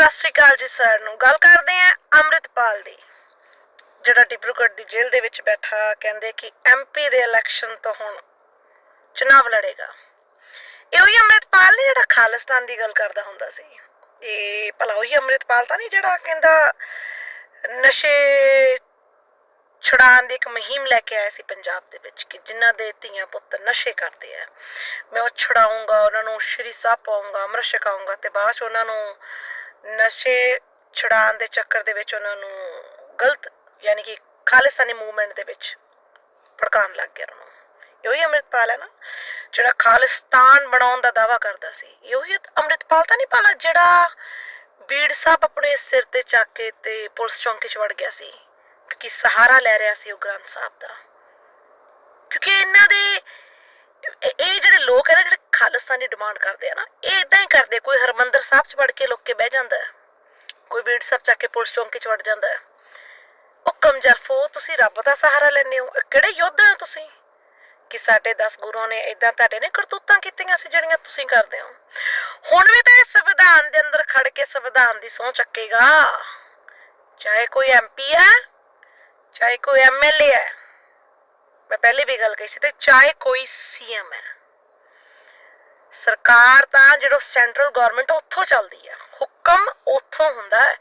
ਸਤਿ ਸ਼੍ਰੀ ਅਕਾਲ ਜੀ ਸਰ ਨੂੰ। ਗੱਲ ਕਰਦੇ ਆ ਅੰਮ੍ਰਿਤਪਾਲ ਦੀ, ਜਿਹੜਾ ਡਿਬਰੂਗੜ੍ਹ ਦੀ ਜੇਲ੍ਹ ਦੇ ਵਿੱਚ ਬੈਠਾ, ਕਹਿੰਦੇ ਕਿ ਐਮਪੀ ਦੇ ਇਲੈਕਸ਼ਨ ਤੋਂ ਹੁਣ ਚੁਣਾਵ ਲੜੇਗਾ। ਇਹ ਉਹੀ ਅੰਮ੍ਰਿਤਪਾਲ ਨੇ ਜਿਹੜਾ ਖਾਲਿਸਤਾਨ ਦੀ ਗੱਲ ਕਰਦਾ ਹੁੰਦਾ ਸੀ। ਇਹ ਭਲਾ ਉਹੀ ਅੰਮ੍ਰਿਤਪਾਲ ਤਾਂ ਨਹੀਂ ਜਿਹੜਾ ਕਹਿੰਦਾ ਨਸ਼ੇ ਛੁਡਾਉਣ ਦੀ ਇੱਕ ਮੁਹਿੰਮ ਲੈ ਕੇ ਆਇਆ ਸੀ ਪੰਜਾਬ ਦੇ ਵਿੱਚ ਕਿ ਜਿਨ੍ਹਾਂ ਦੇ ਧੀਆਂ ਪੁੱਤ ਨਸ਼ੇ ਕਰਦੇ ਆ। ਮੈਂ ਉਹ ਛੁਡਾਊਂਗਾ, ਉਹਨਾਂ ਨੂੰ ਸ਼੍ਰੀ ਸਾਹਿਬ ਪਾਉਂਗਾ ਅੰਮ੍ਰਿਤ ਛਕਾਊਂਗਾ ਤੇ ਬਾਅਦ ਚ ਉਹਨਾਂ ਨੂੰ ਨਸ਼ੇ ਛੁਡਾਉਣ ਦੇ ਚੱਕਰ ਦੇ ਵਿੱਚ ਉਹਨਾਂ ਨੂੰ ਗਲਤ, ਯਾਨੀ ਕਿ ਖਾਲਿਸਤਾਨੀ ਮੂਵਮੈਂਟ ਦੇ ਵਿੱਚ ਭੜਕਾਉਣ ਲੱਗ ਗਿਆ ਉਹਨਾਂ ਨੂੰ। ਇਹ ਅੰਮ੍ਰਿਤਪਾਲ ਹੈ ਨਾ, ਜਿਹੜਾ ਖਾਲਿਸਤਾਨ ਬਣਾਉਣ ਦਾ ਦਾਵਾ ਕਰਦਾ ਸੀ। ਇਹ ਉਹੀ ਤਾਂ ਨਹੀਂ ਪਾਲਾ ਜਿਹੜਾ ਬੀੜ ਸਾਹਿਬ ਆਪਣੇ ਸਿਰ ਤੇ ਚੱਕ ਕੇ ਤੇ ਪੁਲਿਸ ਚੌਂਕੀ 'ਚ ਵੜ ਗਿਆ ਸੀ, ਕਿਉਂਕਿ ਸਹਾਰਾ ਲੈ ਰਿਹਾ ਸੀ ਉਹ ਗ੍ਰੰਥ ਸਾਹਿਬ ਦਾ। ਕਿਉਂਕਿ ਇਹਨਾਂ ਦੇ, ਇਹ ਜਿਹੜੇ ਲੋਕ ਹੈ ਨਾ, ਜਿਹੜੇ ਖਾਲਿਸਤਾਨੀ ਡਿਮਾਂਡ ਕਰਦੇ ਆ ਨਾ, ਇਹ ਇਦਾਂ ਹੀ ਕਰਦੇ, ਕੋਈ ਹਰਮੰਦਰ ਸਾਹਿਬ 'ਚ ਵੜ ਕੇ ਲੁੱਕ ਕੇ ਬਹਿ ਜਾਂਦਾ ਕੋਈ ਬੀੜ ਸਾਹਿਬ ਚੱਕ ਕੇ ਪੁਲਿਸ ਚੌਂਕੀ 'ਚ ਵੜ ਜਾਂਦਾ ਉਹ ਕਮਜ਼ਰਫੋ ਤੁਸੀਂ ਰੱਬ ਦਾ ਸਹਾਰਾ ਲੈਂਦੇ ਹੋ ਕਿਹੜੇ ਯੋਧੇ ਹੋ ਤੁਸੀਂ? ਕਿ ਸਾਡੇ 10 ਗੁਰੂਆਂ ਨੇ ਇਦਾਂ ਤੁਹਾਡੇ ਨੇ ਕਰਤੂਤਾਂ ਕੀਤੀਆਂ ਸੀ ਜਿਹੜੀਆਂ ਤੁਸੀਂ ਕਰਦੇ ਹੋ? ਹੁਣ ਵੀ ਤਾਂ ਇਹ ਸੰਵਿਧਾਨ ਦੇ ਅੰਦਰ ਖੜ ਕੇ ਸੰਵਿਧਾਨ ਦੀ ਸਹੁੰ ਚੱਕੇਗਾ। ਚਾਹੇ ਕੋਈ ਐਮਪੀ ਹੈ, ਚਾਹੇ ਕੋਈ ਐਮਐਲਏ ਹੈ। ਮੈਂ ਪਹਿਲੇ ਵੀ ਗੱਲ ਕਹੀ ਸੀ ਤੇ ਚਾਹੇ ਕੋਈ ਸੀਐਮ ਹੈ। ਸਰਕਾਰ ਤਾਂ ਜਿਹੜਾ ਸੈਂਟਰਲ ਗਵਰਨਮੈਂਟ ਉੱਥੋਂ ਚੱਲਦੀ ਹੈ ਹੁਕਮ ਉੱਥੋਂ ਹੁੰਦਾ ਹੈ।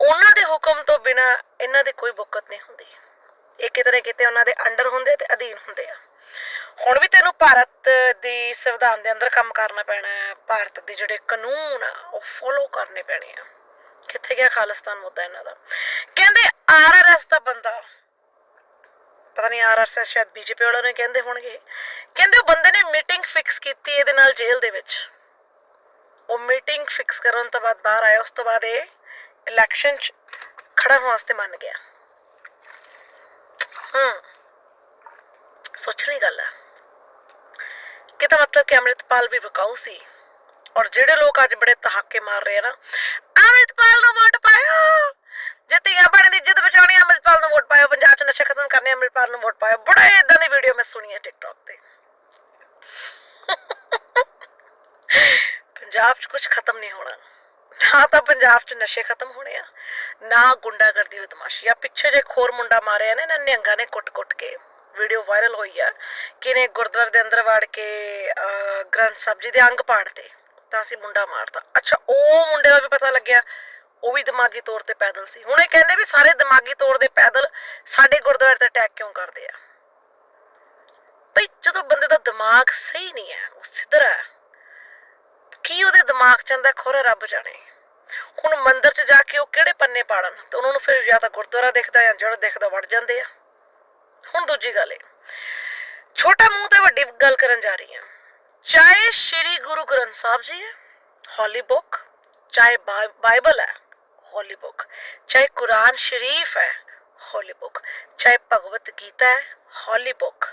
ਉਹਨਾਂ ਦੇ ਹੁਕਮ ਤੋਂ ਬਿਨਾ ਇਹਨਾਂ ਦੀ ਕੋਈ ਬੁੱਕਤ ਨਹੀਂ ਹੁੰਦੀ। ਇਹ ਕਿਤੇ ਨਾ ਕਿਤੇ ਉਹਨਾਂ ਦੇ ਅੰਡਰ ਹੁੰਦੇ ਤੇ ਅਧੀਨ ਹੁੰਦੇ ਆ। ਹੁਣ ਵੀ ਤੈਨੂੰ ਭਾਰਤ ਦੀ ਸੰਵਿਧਾਨ ਦੇ ਅੰਦਰ ਕੰਮ ਕਰਨਾ ਪੈਣਾ ਹੈ। ਭਾਰਤ ਦੇ ਜਿਹੜੇ ਕਾਨੂੰਨ ਆ, ਉਹ ਫੋਲੋ ਕਰਨੇ ਪੈਣੇ ਆ। ਕਿੱਥੇ ਗਿਆ ਖਾਲਿਸਤਾਨ ਮੁੱਦਾ ਇਹਨਾਂ ਦਾ? ਕਹਿੰਦੇ ਆਰਆਰਐਸ ਦਾ ਬੰਦਾ ਪਤਾ ਨਹੀਂ ਆਰਆਰਐਸ ਸ਼ਾਇਦ ਬੀਜੇਪੀ ਵਾਲਿਆਂ ਨੇ ਕਹਿੰਦੇ ਹੋਣਗੇ ਕਹਿੰਦੇ ਉਹ ਬੰਦੇ ਨੇ ਮੀਟਿੰਗ ਫਿਕਸ ਕੀਤੀ ਇਹਦੇ ਨਾਲ ਜੇਲ੍ਹ ਦੇ ਵਿੱਚ। ਉਹ ਮੀਟਿੰਗ ਫਿਕਸ ਕਰਨ ਤੋਂ ਬਾਅਦ ਬਾਹਰ ਆਇਆ, ਉਸ ਤੋਂ ਬਾਅਦ ਇਹ ਇਲੈਕਸ਼ਨ 'ਚ ਖੜਾ ਹੋਣ ਵਾਸਤੇ ਮੰਨ ਗਿਆ। ਹੂੰ। ਸੋਚਣੀ ਗੱਲ ਹੈ ਕਿਤਾ ਮਤਲਬ ਕਿ ਅੰਮ੍ਰਿਤਪਾਲ ਵੀ ਵਿਕਾਊ ਸੀ? ਔਰ ਜਿਹੜੇ ਲੋਕ ਅੱਜ ਬੜੇ ਤਹਾਕੇ ਮਾਰ ਰਹੇ ਆ ਨਾ, ਅੰਮ੍ਰਿਤਪਾਲ ਨੂੰ ਵੋਟ ਪਾਇਓ! ਜੇ ਧੀਆਂ ਭੈਣਾਂ ਦੀ ਇੱਜ਼ਤ ਬਚਾਉਣੀ ਹੈ, ਅੰਮ੍ਰਿਤਪਾਲ ਨੂੰ ਵੋਟ ਪਾਇਓ ਪੰਜਾਬ 'ਚ ਨਸ਼ਾ ਖਤਮ ਕਰਨੇ ਅੰਮ੍ਰਿਤਪਾਲ ਨੂੰ ਵੋਟ ਪਾਇਓ। ਬੜੇ ਇਦਾਂ ਦੀ ਵੀਡੀਓ ਮੈਂ ਸੁਣੀ ਹੈ ਟਿਕਟੌਕ ਤੇ। ਪੰਜਾਬ 'ਚ ਕੁਝ ਖਤਮ ਨਹੀਂ ਹੋਣਾ। ਨਾ ਤਾਂ ਪੰਜਾਬ 'ਚ ਨਸ਼ੇ ਖਤਮ ਹੋਣੇ ਆ ਨਾ ਗੁੰਡਾਗਰਦੀ ਬਦਮਾਸ਼ੀ ਆ ਪਿੱਛੇ ਜੇ ਖੋਰ ਮੁੰਡਾ ਮਾਰਿਆ ਨਾ ਇਹਨਾਂ ਨਿਹੰਗਾਂ ਨੇ ਕੁੱਟ-ਕੁੱਟ ਕੇ ਵੀਡੀਓ ਵਾਇਰਲ ਹੋਈ ਆ ਕਿ ਇਹਨੇ ਗੁਰਦੁਆਰੇ ਦੇ ਅੰਦਰ ਵੜ ਕੇ ਗ੍ਰੰਥ ਸਾਹਿਬ ਜੀ ਦੇ ਅੰਗ ਪਾੜਤੇ ਤਾਂ ਅਸੀਂ ਮੁੰਡਾ ਮਾਰਦਾ ਅੱਛਾ ਉਹ ਮੁੰਡੇ ਦਾ ਵੀ ਪਤਾ ਲੱਗਿਆ ਉਹ ਵੀ ਦਿਮਾਗੀ ਤੌਰ ਤੇ ਪੈਦਲ ਸੀ। ਹੁਣ ਇਹ ਕਹਿੰਦੇ ਵੀ ਸਾਰੇ ਦਿਮਾਗੀ ਤੌਰ ਦੇ ਪੈਦਲ ਸਾਡੇ ਗੁਰਦੁਆਰੇ ਤੇ ਅਟੈਕ ਕਿਉਂ ਕਰਦੇ ਆ? ਭਈ ਜਦੋਂ ਬੰਦੇ ਦਾ ਦਿਮਾਗ ਸਹੀ ਨਹੀਂ ਹੈ, ਉਹ ਸਿੱਧਰਾ ਹੈ, ਕੀ ਉਹਦੇ ਦਿਮਾਗ ਚ ਆਂਦਾ ਖੋਰਾ ਰੱਬ ਜਾਣੇ? ਹੁਣ ਮੰਦਿਰ 'ਚ ਜਾ ਕੇ ਉਹ ਕਿਹੜੇ ਪੰਨੇ ਪਾੜਨ? ਤੇ ਉਹਨਾਂ ਨੂੰ ਫਿਰ ਜਾਂ ਤਾਂ ਗੁਰਦੁਆਰਾ ਦਿਖਦਾ ਜਾਂ ਜੜ ਦਿਖਦਾ ਵੜ ਜਾਂਦੇ ਆ। ਹੁਣ ਦੂਜੀ ਗੱਲ ਇਹ। ਛੋਟਾ ਮੂੰਹ ਤੇ ਵੱਡੀ ਗੱਲ ਕਰਨ ਜਾ ਰਹੀ ਹਾਂ। ਚਾਹੇ ਸ਼੍ਰੀ ਗੁਰੂ ਗ੍ਰੰਥ ਸਾਹਿਬ ਜੀ ਹੈ ਹੋਲੀ ਬੁੱਕ ਚਾਹੇ ਬਾਈਬਲ ਹੈ ਹੋਲੀ ਬੁੱਕ ਚਾਹੇ ਕੁਰਾਨ ਸ਼ਰੀਫ ਹੈ ਹੋਲੀ ਬੁੱਕ ਚਾਹੇ ਭਗਵਤ ਗੀਤਾ ਹੈ ਹੋਲੀ ਬੁੱਕ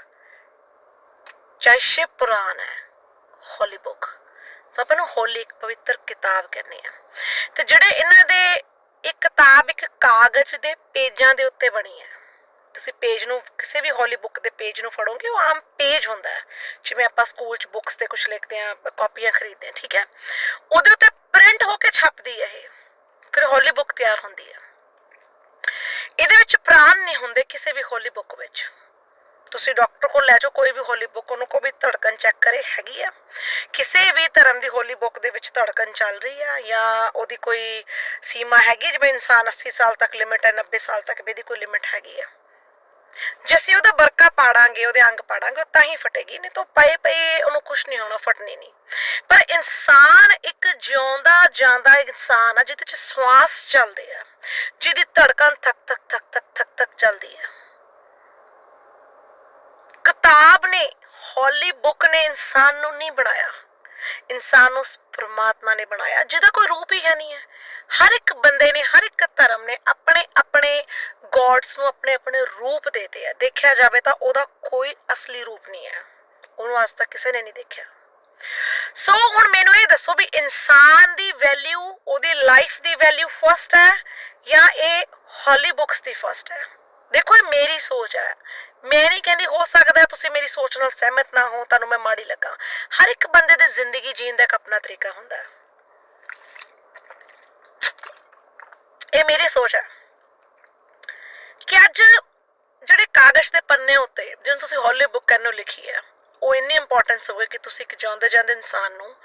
ਚਾਹੇ ਸ਼ਿਵ ਪੁਰਾਣ ਹੈ ਹੋਲੀ ਬੁੱਕ ਸੋ ਆਪਾਂ ਨੂੰ ਹੋਲੀ ਇੱਕ ਪਵਿੱਤਰ ਕਿਤਾਬ ਕਹਿੰਦੇ ਆ ਤੇ ਜਿਹੜੇ ਇਹਨਾਂ ਦੇ ਇੱਕ ਕਿਤਾਬ ਇੱਕ ਕਾਗਜ਼ ਦੇ ਪੇਜਾਂ ਦੇ ਉੱਤੇ ਬਣੀ ਹੈ। ਤੁਸੀਂ ਪੇਜ ਨੂੰ, ਕਿਸੇ ਵੀ ਹੋਲੀ ਬੁੱਕ ਦੇ ਪੇਜ ਨੂੰ ਫੜੋਗੇ, ਉਹ ਆਮ ਪੇਜ ਹੁੰਦਾ ਹੈ। ਜਿਵੇਂ ਆਪਾਂ ਸਕੂਲ 'ਚ ਬੁੱਕਸ ਤੇ ਕੁਝ ਲਿਖਦੇ ਆ ਕਾਪੀਆਂ ਖਰੀਦਦੇ ਆ ਠੀਕ ਹੈ। ਉਹਦੇ ਉੱਤੇ ਪ੍ਰਿੰਟ ਹੋ ਕੇ ਛਪਦੀ ਹੈ ਇਹ। ਹੋਲੀ ਬੁੱਕ ਤਿਆਰ ਹੁੰਦੀ ਹੈ ਇਹਦੇ ਵਿੱਚ ਪ੍ਰਾਣ ਨਹੀਂ ਹੁੰਦੇ ਕਿਸੇ ਵੀ ਹੋਲੀ ਬੁੱਕ ਵਿੱਚ। ਤੁਸੀਂ ਡਾਕਟਰ ਕੋਲ ਲੈ ਜਾਓ, ਕੋਈ ਵੀ ਹੋਲੀ ਬੁੱਕ ਉਹਨੂੰ ਕੋਈ ਵੀ ਧੜਕਣ ਚੈੱਕ ਕਰੇ, ਹੈਗੀ ਆ। ਕਿਸੇ ਵੀ ਧਰਮ ਦੀ ਹੋਲੀ ਬੁੱਕ ਦੇ ਵਿੱਚ ਧੜਕਣ ਚੱਲ ਰਹੀ ਆ, ਜਾਂ ਉਹਦੀ ਕੋਈ ਸੀਮਾ ਹੈਗੀ ਜਿਵੇਂ ਇਨਸਾਨ 80 ਸਾਲ ਤੱਕ ਲਿਮਿਟ ਹੈ 90 ਸਾਲ ਤੱਕ ਵੀ ਇਹਦੀ ਕੋਈ ਲਿਮਿਟ ਹੈਗੀ ਆ। ਜੇ ਅਸੀਂ ਉਹਦਾ ਬਰਕਾ ਪਾੜਾਂਗੇ, ਉਹਦੇ ਅੰਗ ਪਾੜਾਂਗੇ ਤਾਂ ਹੀ ਫਟੇਗੀ, ਨਹੀਂ ਤਾਂ ਪਏ ਪਏ ਉਹਨੂੰ ਕੁਝ ਨਹੀਂ ਹੋਣਾ, ਫਟਣੀ ਨਹੀਂ। ਪਰ ਇਨਸਾਨ ਇੱਕ ਜਿਉਂਦਾ ਜਾਂਦਾ ਇਨਸਾਨ ਆ, ਜਿਹਦੇ ਚ ਸਵਾਸ ਚੱਲਦੇ ਆ, ਜਿਹਦੀ ਧੜਕਣ ਥਕ ਥਕ ਥਕ ਥਕ ਥਕ ਥਕ ਚੱਲਦੀ ਆ। ਕਿਤਾਬ ਨੇ ਹੋਲੀ ਬੁੱਕ ਨੇ ਇਨਸਾਨ ਨੂੰ ਨਹੀਂ ਬਣਾਇਆ। ਇਨਸਾਨ ਨੂੰ ਪ੍ਰਮਾਤਮਾ ਨੇ ਬਣਾਇਆ, ਜਿਹਦਾ ਕੋਈ ਰੂਪ ਹੀ ਹੈ ਨਹੀਂ ਹੈ। ਹਰ ਇੱਕ ਬੰਦੇ ਨੇ, ਹਰ ਇੱਕ ਧਰਮ ਨੇ ਆਪਣੇ ਆਪਣੇ ਗੋਡਸ ਨੂੰ ਆਪਣੇ ਆਪਣੇ ਰੂਪ ਦੇਤੇ ਆ। ਦੇਖਿਆ ਜਾਵੇ ਤਾਂ ਉਹਦਾ ਕੋਈ ਅਸਲੀ ਰੂਪ ਨਹੀਂ ਹੈ। ਉਹਨੂੰ ਅੱਜ ਤੱਕ ਕਿਸੇ ਨੇ ਨਹੀਂ ਦੇਖਿਆ। ਸੋ ਹੁਣ ਮੈਨੂੰ ਇਹ ਦੱਸੋ ਵੀ ਇਨਸਾਨ ਦੀ ਵੈਲਿਊ ਉਹਦੀ ਲਾਈਫ ਦੀ ਵੈਲਿਊ ਫਸਟ ਹੈ ਜਾਂ ਇਹ ਹੌਲੀ ਬੁੱਕਸ ਦੀ ਫਸਟ ਹੈ? ਦੇਖੋ, ਇਹ ਮੇਰੀ ਸੋਚ ਹੈ। ਮੈਂ ਨਹੀਂ ਕਹਿੰਦੀ ਹੋ ਸਕਦਾ ਤੁਸੀਂ ਮੇਰੀ ਸੋਚ ਨਾਲ ਸਹਿਮਤ ਨਾ ਹੋ, ਤੁਹਾਨੂੰ ਮੈਂ ਮਾੜੀ ਲੱਗਾ। ਹਰ ਇੱਕ ਬੰਦੇ ਦੀ ਜ਼ਿੰਦਗੀ ਜੀਣ ਦਾ ਇੱਕ ਆਪਣਾ ਤਰੀਕਾ ਹੁੰਦਾ। ਹੈ ਇਹ ਮੇਰੀ ਸੋਚ ਹੈ ਕਿ ਅੱਜ ਜਿਹੜੇ ਕਾਗਜ਼ ਦੇ ਪੰਨੇ ਉੱਤੇ ਜਿਹਨੂੰ ਤੁਸੀਂ ਹੌਲੀ ਬੁੱਕ ਕਰਨੋਂ ਲਿਖੀ ਹੈ, ਉਹ ਇੰਨੀ ਇੰਪੋਰਟੈਂਸ ਹੋਵੇ ਕਿ ਤੁਸੀਂ ਇੱਕ ਜਾਂਦੇ ਜਾਂਦੇ ਇਨਸਾਨ ਨੂੰ,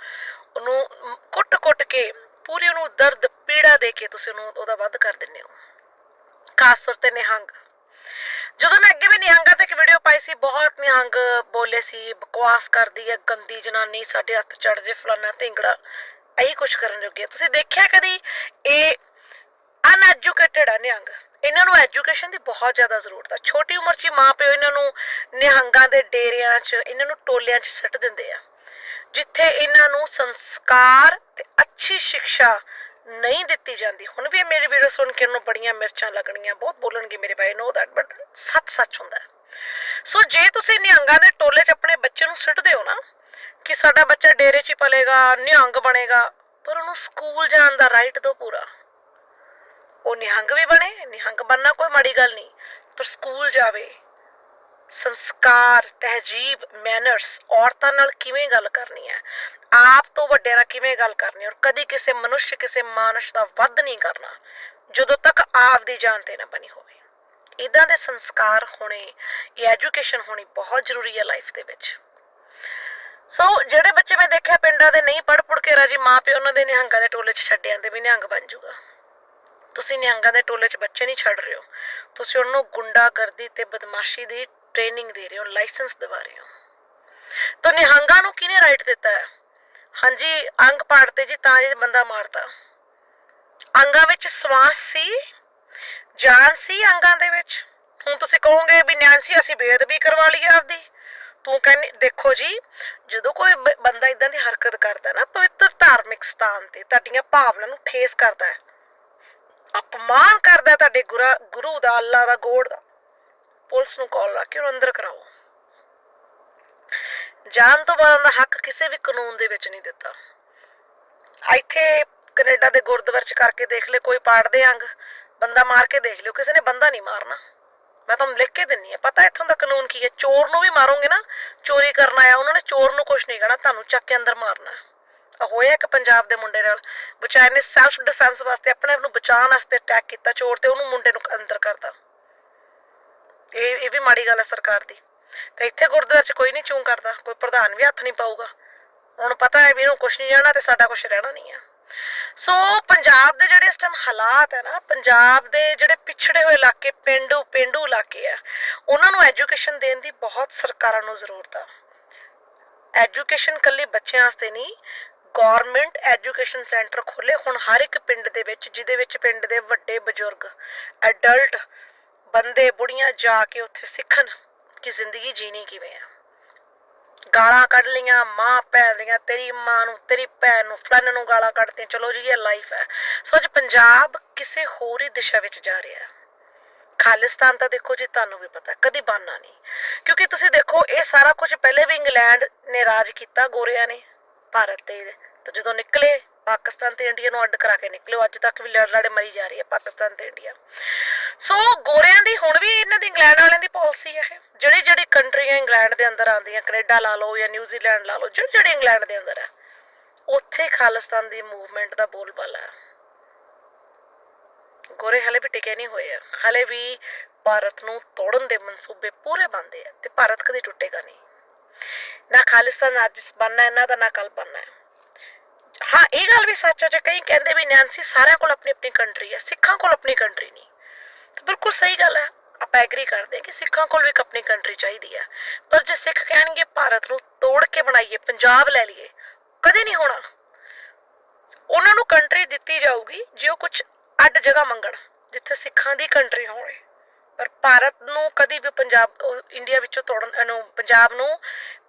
ਉਹਨੂੰ ਕੁੱਟ-ਕੁੱਟ ਕੇ, ਪੂਰੀ ਉਹਨੂੰ ਦਰਦ, ਪੀੜਾ ਦੇ ਕੇ ਤੁਸੀਂ ਉਹਨੂੰ ਉਹਦਾ ਵੱਧ ਕਰ ਦਿੰਦੇ ਹੋ। ਖਾਸ ਤੌਰ ਤੇ ਨਿਹੰਗ। ਜਦੋਂ ਮੈਂ ਅੱਗੇ ਵੀ ਨਿਹੰਗਾਂ ਤੇ ਇੱਕ ਵੀਡੀਓ ਪਾਈ ਸੀ, ਬਹੁਤ ਨਿਹੰਗ ਬੋਲੇ ਸੀ, ਬਕਵਾਸ ਕਰਦੀ ਹੈ, ਗੰਦੀ ਜਨਾਨੀ, ਸਾਡੇ ਹੱਥ ਚੜ ਜੇ ਫਲਾਨਾ ਢਿੰਗੜਾ, ਇਹੀ ਕੁਝ ਕਰਨ ਜੋਗੀ ਤੁਸੀਂ ਦੇਖਿਆ ਕਦੀ ਇਹ ਅਨਐਜੂਕੇਟਡ ਆ ਨਿਹੰਗ? ਇਹਨਾਂ ਨੂੰ ਐਜੂਕੇਸ਼ਨ ਦੀ ਬਹੁਤ ਜ਼ਿਆਦਾ ਜ਼ਰੂਰਤ ਆ। ਛੋਟੀ ਉਮਰ 'ਚ ਹੀ ਮਾਪਿਓ ਇਹਨਾਂ ਨੂੰ ਨਿਹੰਗਾਂ ਦੇ ਡੇਰਿਆਂ 'ਚ, ਇਹਨਾਂ ਨੂੰ ਟੋਲਿਆਂ 'ਚ ਸਿੱਟ ਦਿੰਦੇ ਆ। ਜਿੱਥੇ ਇਹਨਾਂ ਨੂੰ ਸੰਸਕਾਰ ਤੇ ਅੱਛੀ ਸਿੱਖਿਆ ਨਹੀਂ ਦਿੱਤੀ ਜਾਂਦੀ। ਹੁਣ ਵੀ ਇਹ ਵੀਡੀਓ ਸੁਣ ਕੇ ਇਹਨੂੰ ਬੜੀਆਂ ਮਿਰਚਾਂ ਲੱਗਣੀਆਂ ਬਹੁਤ ਬੋਲਣਗੇ ਮੇਰੇ ਭਾਈ ਨੋ ਦੈਟ ਬਟ ਸੱਚ ਸੱਚ ਹੁੰਦਾ ਸੋ ਜੇ ਤੁਸੀਂ ਨਿਹੰਗਾਂ ਦੇ ਟੋਲੇ 'ਚ ਆਪਣੇ ਬੱਚੇ ਨੂੰ ਸਿੱਟਦੇ ਹੋ ਨਾ, ਕਿ ਸਾਡਾ ਬੱਚਾ ਡੇਰੇ 'ਚ ਪਲੇਗਾ, ਨਿਹੰਗ ਬਣੇਗਾ, ਪਰ ਉਹਨੂੰ ਸਕੂਲ ਜਾਣ ਦਾ ਰਾਈਟ ਦਿਓ ਪੂਰਾ। ਉਹ ਨਿਹੰਗ ਵੀ ਬਣੇ, ਨਿਹੰਗ ਬਣਨਾ ਕੋਈ ਮਾੜੀ ਗੱਲ ਨਹੀਂ, ਪਰ ਸਕੂਲ ਜਾਵੇ। ਸੰਸਕਾਰ, ਤਹਿਜੀਬ ਮੈਨਰਸ ਔਰਤਾਂ ਨਾਲ ਕਿਵੇਂ ਗੱਲ ਕਰਨੀ ਹੈ? ਆਪ ਤੋਂ ਵੱਡਿਆਂ ਨਾਲ ਕਿਵੇਂ ਗੱਲ ਕਰਨੀ ਔਰ ਕਦੀ ਕਿਸੇ ਮਨੁੱਖ, ਕਿਸੇ ਮਾਨਸ ਦਾ ਵੱਧ ਨਹੀਂ ਕਰਨਾ, ਜਦੋਂ ਤੱਕ ਆਪ ਦੀ ਜਾਨ ਤੇ ਨਾ ਬਣੀ ਹੋਵੇ। ਇਦਾਂ ਦੇ ਸੰਸਕਾਰ ਹੋਣੇ, ਇਹ ਐਜੂਕੇਸ਼ਨ ਹੋਣੀ ਬਹੁਤ ਜ਼ਰੂਰੀ ਹੈ ਲਾਈਫ ਦੇ ਵਿੱਚ। ਸੋ, ਜਿਹੜੇ ਬੱਚੇ ਮੈਂ ਦੇਖਿਆ ਪਿੰਡਾਂ ਦੇ ਨਹੀਂ ਪੜ ਪੜ ਕੇ ਰਾਜੀ ਮਾਂ ਪਿਓ ਉਹਨਾਂ ਦੇ ਨਿਹੰਗਾਂ ਦੇ ਟੋਲੇ 'ਚ ਛੱਡ ਆਂਦੇ ਵੀ ਨਿਹੰਗ ਬਣ ਜਾਊਗਾ। ਤੁਸੀਂ ਨਿਹੰਗਾਂ ਦੇ ਟੋਲੇ 'ਚ ਬੱਚੇ ਨਹੀਂ ਛੱਡ ਰਹੇ ਹੋ। ਤੁਸੀਂ ਉਹਨੂੰ ਗੁੰਡਾਗਰਦੀ ਤੇ ਬਦਮਾਸ਼ੀ ਦੀ ਟ੍ਰੇਨਿੰਗ ਦੇ ਰਹੇ ਹੋ ਲਾਇਸੈਂਸ ਦਿਵਾ ਰਹੇ ਹੋ। ਤਾਂ ਨਿਹੰਗਾਂ ਨੂੰ ਕਿਹਨੇ ਰਾਈਟ ਦਿੱਤਾ ਹੈ? ਹਾਂਜੀ, ਅੰਗ ਪਾੜਤੇ ਜੀ, ਤਾਂ ਇਹ ਬੰਦਾ ਮਾਰਤਾ ਅੰਗਾਂ ਵਿੱਚ ਸਵਾਸ ਸੀ, ਜਾਨ ਸੀ ਅੰਗਾਂ ਦੇ ਵਿੱਚ। ਹੁਣ ਤੁਸੀਂ ਕਹੋਗੇ ਵੀ ਨੈਂਸੀ ਅਸੀਂ ਬੇਅਦਬੀ ਕਰਵਾ ਲਈ ਆਪਦੀ। ਤੂੰ ਕਹਿੰਦੀ, ਦੇਖੋ ਜੀ, ਜਦੋਂ ਕੋਈ ਬੰਦਾ ਇਦਾਂ ਦੀ ਹਰਕਤ ਕਰਦਾ ਨਾ, ਪਵਿੱਤਰ ਧਾਰਮਿਕ ਸਥਾਨ ਤੇ ਤੁਹਾਡੀਆਂ ਭਾਵਨਾਵਾਂ ਨੂੰ ਠੇਸ ਕਰਦਾ ਹੈ। ਅਪਮਾਨ ਕਰਦਾ ਹੈ ਤੁਹਾਡੇ ਗੁਰੂ ਦਾ, ਅੱਲਾ ਦਾ ਗੋਡ ਦਾ। ਪੁਲਿਸ ਨੂੰ ਕਾਲ ਲਾ ਕੇ ਉਹਨੂੰ ਅੰਦਰ ਕਰਾਓ। ਜਾਨ ਤੋਂ ਮਾਰਨ ਦਾ ਹੱਕ ਕਿਸੇ ਵੀ ਕਾਨੂੰਨ ਦੇ ਵਿੱਚ ਨਹੀਂ ਦਿੱਤਾ। ਇੱਥੇ ਕੈਨੇਡਾ ਦੇ ਗੁਰਦੁਆਰੇ ਚ ਕਰਕੇ ਦੇਖ ਲੈ, ਕੋਈ ਪਾੜਦੇ ਅੰਗ, ਬੰਦਾ ਮਾਰ ਕੇ ਦੇਖ ਲਿਓ, ਕਿਸੇ ਨੇ ਬੰਦਾ ਨਹੀਂ ਮਾਰਨਾ। ਮੈਂ ਤੁਹਾਨੂੰ ਲਿਖ ਕੇ ਦਿੰਨੀ ਆ, ਪਤਾ ਇੱਥੋਂ ਦਾ ਕਾਨੂੰਨ ਕੀ ਹੈ? ਚੋਰ ਨੂੰ ਵੀ ਮਾਰੋਗੇ ਨਾ, ਚੋਰੀ ਕਰਨ ਆਇਆ, ਉਹਨਾਂ ਨੇ ਚੋਰ ਨੂੰ ਕੁਝ ਨਹੀਂ ਕਹਿਣਾ, ਤੁਹਾਨੂੰ ਚੱਕ ਕੇ ਅੰਦਰ ਮਾਰਨਾ। ਹੋਇਆ ਇੱਕ ਪੰਜਾਬ ਦੇ ਮੁੰਡੇ ਨਾਲ। ਵਿਚਾਰੇ ਨੇ ਸੈਲਫ ਡਿਫੈਂਸ ਵਾਸਤੇ ਆਪਣੇ ਆਪ ਨੂੰ ਬਚਾਉਣ ਵਾਸਤੇ ਅਟੈਕ ਕੀਤਾ, ਚੋਰ ਤੇ ਉਹਨੂੰ ਮੁੰਡੇ ਨੂੰ ਅੰਦਰ ਕਰਤਾ। ਇਹ ਇਹ ਵੀ ਮਾੜੀ ਗੱਲ ਹੈ ਸਰਕਾਰ ਦੀ। ਤੇ ਇੱਥੇ ਗੁਰਦੁਆਰੇ 'ਚ ਕੋਈ ਨਹੀਂ ਚੂੰ ਕਰਦਾ, ਕੋਈ ਪ੍ਰਧਾਨ ਵੀ ਹੱਥ ਨਹੀਂ ਪਾਊਗਾ। ਹੁਣ ਪਤਾ ਹੈ ਵੀ ਇਹਨੂੰ ਕੁਝ ਨਹੀਂ ਜਾਣਾ ਤੇ ਸਾਡਾ ਕੁਝ ਰਹਿਣਾ ਨਹੀਂ ਹੈ ਸੋ ਪੰਜਾਬ ਦੇ ਜਿਹੜੇ ਇਸ ਟਾਈਮ ਹਾਲਾਤ ਹੈ ਨਾ, ਪੰਜਾਬ ਦੇ ਜਿਹੜੇ ਪਿਛੜੇ ਹੋਏ ਇਲਾਕੇ, ਪਿੰਡੂ ਪਿੰਡੂ ਇਲਾਕੇ ਆ, ਉਹਨਾਂ ਨੂੰ ਐਜੂਕੇਸ਼ਨ ਦੇਣ ਦੀ ਬਹੁਤ ਸਰਕਾਰਾਂ ਨੂੰ ਜ਼ਰੂਰਤ ਆ। ਐਜੂਕੇਸ਼ਨ ਕੱਲੀ ਬੱਚਿਆਂ ਵਾਸਤੇ ਨਹੀਂ ਗਵਰਨਮੈਂਟ ਐਜੂਕੇਸ਼ਨ ਸੈਂਟਰ ਖੋਲੇ ਹੁਣ ਹਰ ਇੱਕ ਪਿੰਡ ਦੇ ਵਿੱਚ, ਜਿਹਦੇ ਵਿੱਚ ਪਿੰਡ ਦੇ ਵੱਡੇ ਬਜ਼ੁਰਗ ਐਡਲਟ ਬੰਦੇ, ਬੁੜੀਆਂ ਜਾ ਕੇ ਉੱਥੇ ਸਿੱਖਣ ਕਿ ਜ਼ਿੰਦਗੀ ਜੀਣੀ ਕਿਵੇਂ ਆ। ਗਾਲਾਂ ਕੱਢ ਲੀਆਂ ਮਾਂ ਭੈਣ ਦੀਆਂ, ਤੇਰੀ ਮਾਂ ਨੂੰ, ਤੇਰੀ ਭੈਣ ਨੂੰ ਫਲਨ ਨੂੰ ਗਾਲਾਂ ਕੱਢਤੀਆਂ, ਚਲੋ ਜੀ, ਇਹ ਲਾਈਫ ਹੈ। ਸੋ ਅੱਜ ਪੰਜਾਬ ਕਿਸੇ ਹੋਰ ਹੀ ਦਿਸ਼ਾ ਵਿੱਚ ਜਾ ਰਿਹਾ ਹੈ। ਖਾਲਿਸਤਾਨ ਤਾਂ ਦੇਖੋ ਜੀ, ਤੁਹਾਨੂੰ ਵੀ ਪਤਾ, ਕਦੀ ਬਾਨਾ ਨਹੀਂ। ਕਿਉਂਕਿ ਤੁਸੀਂ ਦੇਖੋ, ਇਹ ਸਾਰਾ ਕੁਝ ਪਹਿਲੇ ਵੀ ਇੰਗਲੈਂਡ ਨੇ ਰਾਜ ਕੀਤਾ, ਗੋਰਿਆਂ ਨੇ। ਭਾਰਤ ਤੇ ਤੇ ਜਦੋਂ ਨਿਕਲੇ, ਪਾਕਿਸਤਾਨ ਤੇ ਇੰਡੀਆ ਨੂੰ ਅੱਡ ਕਰਾ ਕੇ ਨਿਕਲੇ ਅੱਜ ਤੱਕ ਵੀ ਲੜ ਲੜੇ ਮਰੀ ਜਾ ਰਹੀ ਹੈ ਪਾਕਿਸਤਾਨ ਤੇ ਇੰਡੀਆ ਸੋ ਗੋਰਿਆਂ ਦੀ ਹੁਣ ਵੀ ਇਹਨਾਂ ਦੀ ਇੰਗਲੈਂਡ ਵਾਲਿਆਂ ਦੀ ਪਾਲਿਸੀ ਹੈ ਇਹ। ਜਿਹੜੀ ਜਿਹੜੀ ਕੰਟਰੀਆਂ ਇੰਗਲੈਂਡ ਦੇ ਅੰਦਰ ਆਉਂਦੀਆਂ, ਕੈਨੇਡਾ ਲਾ ਲਓ ਜਾਂ ਨਿਊਜ਼ੀਲੈਂਡ ਲਾ ਲਓ, ਜਿਹੜੀ ਜਿਹੜੀ ਇੰਗਲੈਂਡ ਦੇ ਅੰਦਰ ਹੈ, ਉੱਥੇ ਖਾਲਿਸਤਾਨ ਦੀ ਮੂਵਮੈਂਟ ਦਾ ਬੋਲਬਾਲਾ ਹੈ। ਗੋਰੇ ਹਲੇ ਵੀ ਟਿਕੇ ਨਹੀਂ ਹੋਏ ਆ। ਹਲੇ ਵੀ ਭਾਰਤ ਨੂੰ ਤੋੜਨ ਦੇ ਮਨਸੂਬੇ ਪੂਰੇ ਬੰਦੇ ਆ ਤੇ ਭਾਰਤ ਕਦੇ ਟੁੱਟੇਗਾ ਨਹੀਂ। ਨਾ ਖਾਲਿਸਤਾਨ ਅੱਜ ਬਣਨਾ ਇਹਨਾਂ ਦਾ, ਨਾ ਕੱਲ ਬਣਨਾ ਹੈ। ਹਾਂ, ਇਹ ਗੱਲ ਵੀ ਸੱਚ ਹੈ, ਜੇ ਕਈ ਕਹਿੰਦੇ ਵੀ ਨੈਂਸੀ ਸਾਰਿਆਂ ਕੋਲ ਆਪਣੀ ਆਪਣੀ ਕੰਟਰੀ ਹੈ, ਸਿੱਖਾਂ ਕੋਲ ਆਪਣੀ ਕੰਟਰੀ ਨਹੀਂ। ਤਾਂ ਬਿਲਕੁਲ ਸਹੀ ਗੱਲ ਹੈ, ਆਪਾਂ ਐਗਰੀ ਕਰਦੇ ਹਾਂ ਕਿ ਸਿੱਖਾਂ ਕੋਲ ਵੀ ਇੱਕ ਆਪਣੀ ਕੰਟਰੀ ਚਾਹੀਦੀ ਹੈ। ਪਰ ਜੇ ਸਿੱਖ ਕਹਿਣਗੇ, ਭਾਰਤ ਨੂੰ ਤੋੜ ਕੇ ਬਣਾਈਏ, ਪੰਜਾਬ ਲੈ ਲਈਏ, ਕਦੇ ਨਹੀਂ ਹੋਣਾ। ਉਹਨਾਂ ਨੂੰ ਕੰਟਰੀ ਦਿੱਤੀ ਜਾਊਗੀ, ਜੇ ਉਹ ਕੁਝ ਅੱਡ ਜਗ੍ਹਾ ਮੰਗਣ, ਜਿੱਥੇ ਸਿੱਖਾਂ ਦੀ ਕੰਟਰੀ ਹੋਵੇ। ਪਰ ਭਾਰਤ ਨੂੰ ਕਦੀ ਵੀ ਪੰਜਾਬ ਇੰਡੀਆ ਵਿੱਚੋਂ ਤੋੜਨ, ਇਹਨੂੰ ਪੰਜਾਬ ਨੂੰ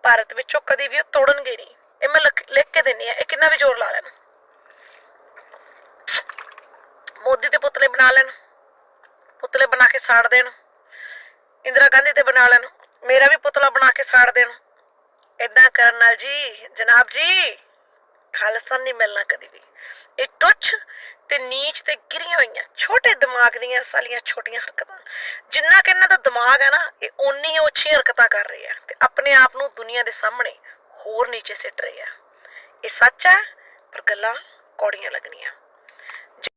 ਭਾਰਤ ਵਿੱਚੋਂ ਕਦੀ ਵੀ ਤੋੜਨਗੇ ਨਹੀਂ। ਇਹ ਮੈਂ ਲਿਖ ਕੇ ਦਿੰਨੀ ਆ ਇਹ ਕਿੰਨਾ ਵੀ ਜ਼ੋਰ ਲਾ ਲੈਣ। ਮੋਦੀ ਦੇ ਪੁਤਲੇ ਬਣਾ ਲੈਣ, ਪੁਤਲੇ ਬਣਾ ਕੇ ਸਾੜ ਦੇਣ, ਇੰਦਰਾ ਗਾਂਧੀ ਤੇ ਬਣਾ ਲੈਣ, ਮੇਰਾ ਵੀ ਪੁਤਲਾ ਬਣਾ ਕੇ ਸਾੜ ਦੇਣ। ਇਦਾਂ ਕਰਨ ਨਾਲ ਜੀ, ਜਨਾਬ ਜੀ। ਖਾਲਿਸਤਾਨ ਨਹੀਂ ਮਿਲਣਾ ਕਦੀ ਵੀ। ਇਹ ਟੁੱਚ ਤੇ ਨੀਚ ਤੇ ਗਿਰੀਆਂ ਹੋਈਆਂ, ਛੋਟੇ ਦਿਮਾਗ ਦੀਆਂ ਸਾਲੀਆਂ ਛੋਟੀਆਂ ਹਰਕਤਾਂ। ਜਿੰਨਾ ਕਿ ਇਹਨਾਂ ਦਾ ਦਿਮਾਗ ਹੈ ਨਾ, ਇਹ ਓਨੀ ਉੱਚੀਆਂ ਹਰਕਤਾਂ ਕਰ ਰਹੇ ਆ ਤੇ ਆਪਣੇ ਆਪ ਨੂੰ ਦੁਨੀਆ ਦੇ ਸਾਹਮਣੇ ਹੋਰ ਨੀਚੇ ਸਿੱਟ ਰਹੇ ਆ ਇਹ ਸੱਚ ਹੈ, ਪਰ ਗੱਲਾਂ ਕੌੜੀਆਂ ਲੱਗਣੀਆਂ।